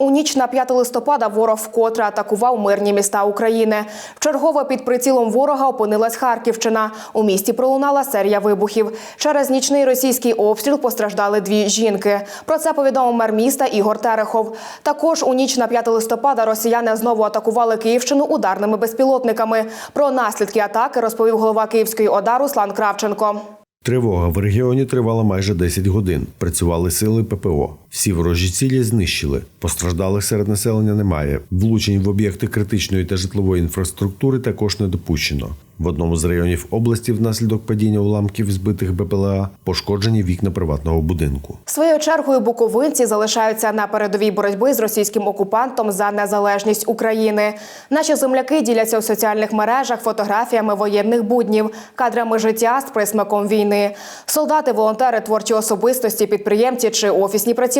У ніч на 5 листопада ворог вкотре атакував мирні міста України. Вчергово під прицілом ворога опинилась Харківщина. У місті пролунала серія вибухів. Через нічний російський обстріл постраждали дві жінки. Про це повідомив мер міста Ігор Терехов. Також у ніч на 5 листопада росіяни знову атакували Київщину ударними безпілотниками. Про наслідки атаки розповів голова Київської ОДА Руслан Кравченко. Тривога в регіоні тривала майже 10 годин. Працювали сили ППО. Всі ворожі цілі знищили. Постраждалих серед населення немає. Влучень в об'єкти критичної та житлової інфраструктури також не допущено. В одному з районів області внаслідок падіння уламків збитих БПЛА пошкоджені вікна приватного будинку. Своєю чергою буковинці залишаються на передовій боротьби з російським окупантом за незалежність України. Наші земляки діляться у соціальних мережах фотографіями воєнних буднів, кадрами життя з присмаком війни. Солдати, волонтери, творчі особистості, підприємці чи офісні працівники.